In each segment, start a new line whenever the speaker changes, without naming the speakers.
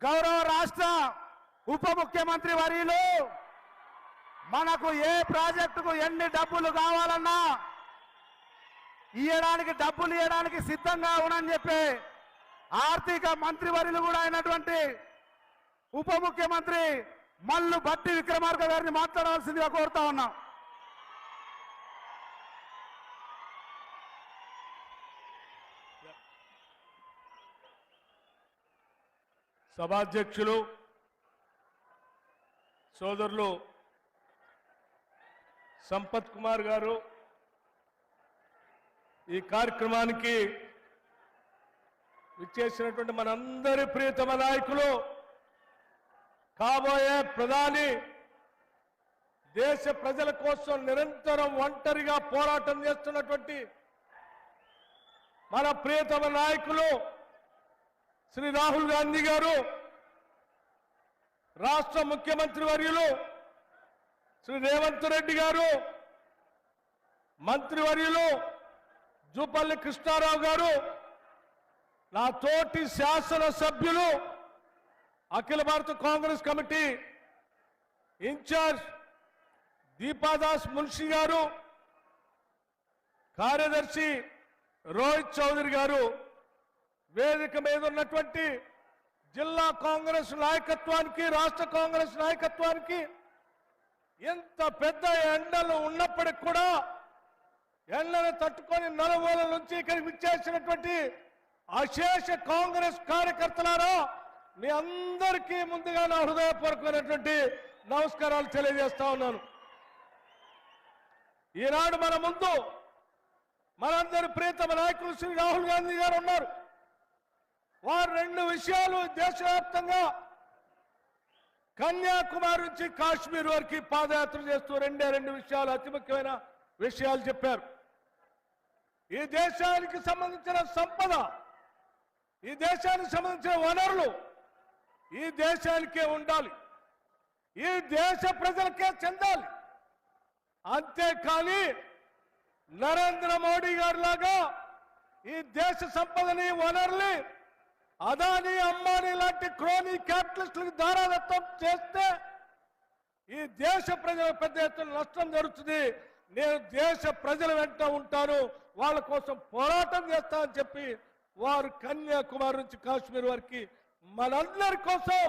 గౌరవ రాష్ట్ర ఉప ముఖ్యమంత్రి వర్యులు మనకు ఏ ప్రాజెక్టుకు ఎన్ని డబ్బులు కావాలన్నా ఇయ్యడానికి డబ్బులు ఇవ్వడానికి సిద్ధంగా ఉన్నాని చెప్పి ఆర్థిక మంత్రివర్యులు కూడా అయినటువంటి ఉప ముఖ్యమంత్రి మల్లు భట్టి విక్రమార్క గారిని మాట్లాడవలసిందిగా కోరుతా ఉన్నాం.
సభాధ్యక్షులు సోదరులు సంపత్ కుమార్ గారు ఈ కార్యక్రమానికి ఇచ్చేసినటువంటి మనందరి ప్రియతమ నాయకులు కాబోయే ప్రధాని దేశ ప్రజల కోసం నిరంతరం ఒంటరిగా పోరాటం చేస్తున్నటువంటి మన ప్రియతమ నాయకులు శ్రీ రాహుల్ గాంధీ గారు రాష్ట్ర ముఖ్యమంత్రి వర్యులు శ్రీ రేవంత్ రెడ్డి గారు మంత్రివర్యులు జూపల్లి కృష్ణారావు గారు నా తోటి శాసన సభ్యులు అఖిల భారత కాంగ్రెస్ కమిటీ ఇన్ఛార్జ్ దీపాదాస్ మున్షి గారు కార్యదర్శి రోహిత్ చౌదరి గారు వేదిక మీద ఉన్నటువంటి జిల్లా కాంగ్రెస్ నాయకత్వానికి రాష్ట్ర కాంగ్రెస్ నాయకత్వానికి ఇంత పెద్ద ఎండలు ఉన్నప్పటికి కూడా ఎండను తట్టుకొని నలుమూల నుంచి ఇక్కడికి విచ్చేసినటువంటి అశేష కాంగ్రెస్ కార్యకర్తలారా మీ అందరికీ ముందుగా నా హృదయపూర్వకమైనటువంటి నమస్కారాలు తెలియజేస్తా ఉన్నాను. ఈనాడు మన ముందు మనందరి ప్రీతమ నాయకులు శ్రీ రాహుల్ గాంధీ గారు ఉన్నారు. వారు రెండు విషయాలు దేశవ్యాప్తంగా కన్యాకుమారి నుంచి కాశ్మీర్ వరకు పాదయాత్ర చేస్తూ రెండే రెండు విషయాలు అతి ముఖ్యమైన విషయాలు చెప్పారు. ఈ దేశానికి సంబంధించిన సంపద ఈ దేశానికి సంబంధించిన వనరులు ఈ దేశానికే ఉండాలి. ఈ దేశ ప్రజలకే చెందాలి. అంతేకాని నరేంద్ర మోడీ గారి లాగా ఈ దేశ సంపదని వనరుల్ని అదాని అంబానీ లాంటి క్రోనీ క్యాపిటలిస్టులకు దారాదత్తం చేస్తే ఈ దేశ ప్రజల పెద్ద ఎత్తున నష్టం జరుగుతుంది. నేను దేశ ప్రజల వెంట ఉంటాను. వాళ్ళ కోసం పోరాటం చేస్తా అని చెప్పి వారు కన్యాకుమారి నుంచి కాశ్మీర్ వరకు మనందరి కోసం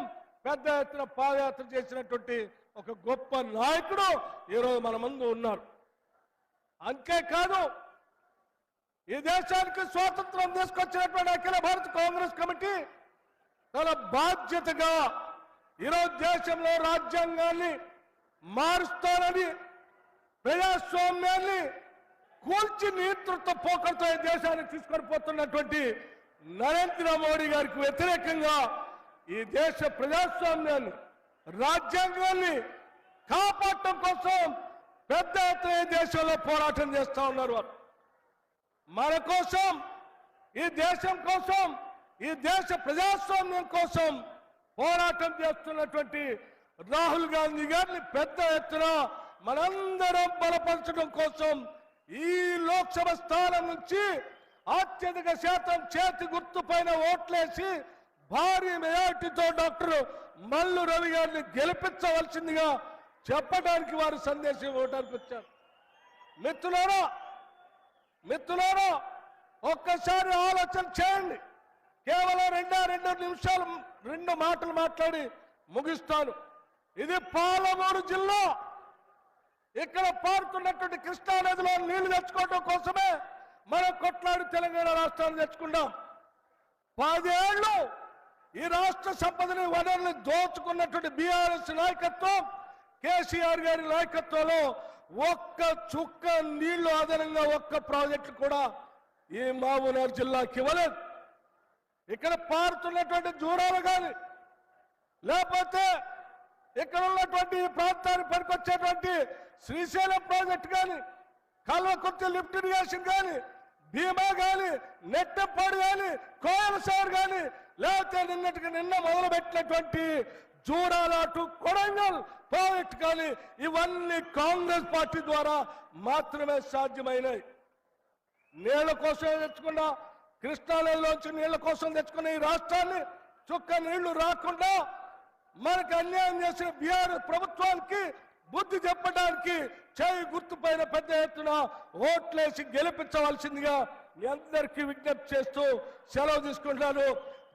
పెద్ద ఎత్తున పాదయాత్ర చేసినటువంటి ఒక గొప్ప నాయకుడు ఈరోజు మన ముందు ఉన్నారు. అంతేకాదు ఈ దేశానికి స్వాతంత్రం తీసుకొచ్చినటువంటి అఖిల భారత కాంగ్రెస్ కమిటీ తన బాధ్యతగా ఈరోజు దేశంలో రాజ్యాంగాన్ని మారుస్తానని ప్రజాస్వామ్యాన్ని కూల్చి నేతృత్వ పోకలతో ఈ దేశాన్ని తీసుకొని పోతున్నటువంటి నరేంద్ర మోడీ గారికి వ్యతిరేకంగా ఈ దేశ ప్రజాస్వామ్యాన్ని రాజ్యాంగాన్ని కాపాడటం కోసం పెద్ద ఎత్తున ఈ దేశంలో పోరాటం చేస్తా ఉన్నారు వారు. మన కోసం ఈ దేశం కోసం ఈ దేశ ప్రజాస్వామ్యం కోసం పోరాటం చేస్తున్నటువంటి రాహుల్ గాంధీ గారిని పెద్ద ఎత్తున మనందరం బలపరచడం కోసం ఈ లోక్సభ స్థానం నుంచి అత్యధిక శాతం చేతి గుర్తు పైన ఓట్లేసి భారీ మెజార్టీతో డాక్టర్ మల్లు రవి గారిని గెలిపించవలసిందిగా చెప్పడానికి వారు సందేశం ఇవ్వడానికి వచ్చారు. మిత్రులారా మిత్రులారా ఒక్కసారి ఆలోచన చేయండి. కేవలం రెండు రెండు నిమిషాలు రెండు మాటలు మాట్లాడి ముగిస్తాను. ఇది పాలమూరు జిల్లా. ఇక్కడ పారుతున్నటువంటి కృష్ణానదిలో నీళ్ళు తెచ్చుకోవడం కోసమే మనం కొట్లాడి తెలంగాణ రాష్ట్రాన్ని తెచ్చుకున్నాం. పదేళ్ళు ఈ రాష్ట్ర సంపదని వనరుని దోచుకున్నటువంటి బీఆర్ఎస్ నాయకత్వం కేసీఆర్ గారి నాయకత్వంలో ఒక్క చుక్క నీళ్ళు అదనంగా ఒక్క ప్రాజెక్టు కూడా ఈ మహబూబ్నగర్ జిల్లాకి ఇవ్వలేదు. ఇక్కడ పారుతున్నటువంటి జూరాలు కానీ లేకపోతే ఇక్కడ ఉన్నటువంటి ఈ ప్రాంతానికి పనికొచ్చేటువంటి శ్రీశైలం ప్రాజెక్ట్ కానీ కల్వకుర్తి లిఫ్ట్ ఇరిగేషన్ కానీ భీమా కానీ నెట్టపాడు కానీ కోయలసాగర్ కానీ లేకపోతే నిన్నటికి నిన్న మొదలుపెట్టినటువంటి పెట్టినటువంటి జూరాలాటు కొడంగల్ ప్రాజెక్ట్ కానీ ఇవన్నీ కాంగ్రెస్ పార్టీ ద్వారా మాత్రమే సాధ్యమైనవి నీళ్ళ కోసం తెచ్చుకున్న కృష్ణానదిలోంచి నీళ్ళ కోసం తెచ్చుకున్న ఈ రాష్ట్రాన్ని చుక్క నీళ్ళు రాకుండా మనకు అన్యాయం చేసిన బీఆర్ ప్రభుత్వానికి బుద్ధి చెప్పడానికి చేయి గుర్తుపైన పెద్ద ఎత్తున ఓట్లేసి గెలిపించవలసిందిగా మీ అందరికీ విజ్ఞప్తి చేస్తూ సెలవు తీసుకుంటున్నాను.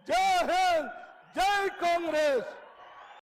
జై హింద్ జై కాంగ్రెస్!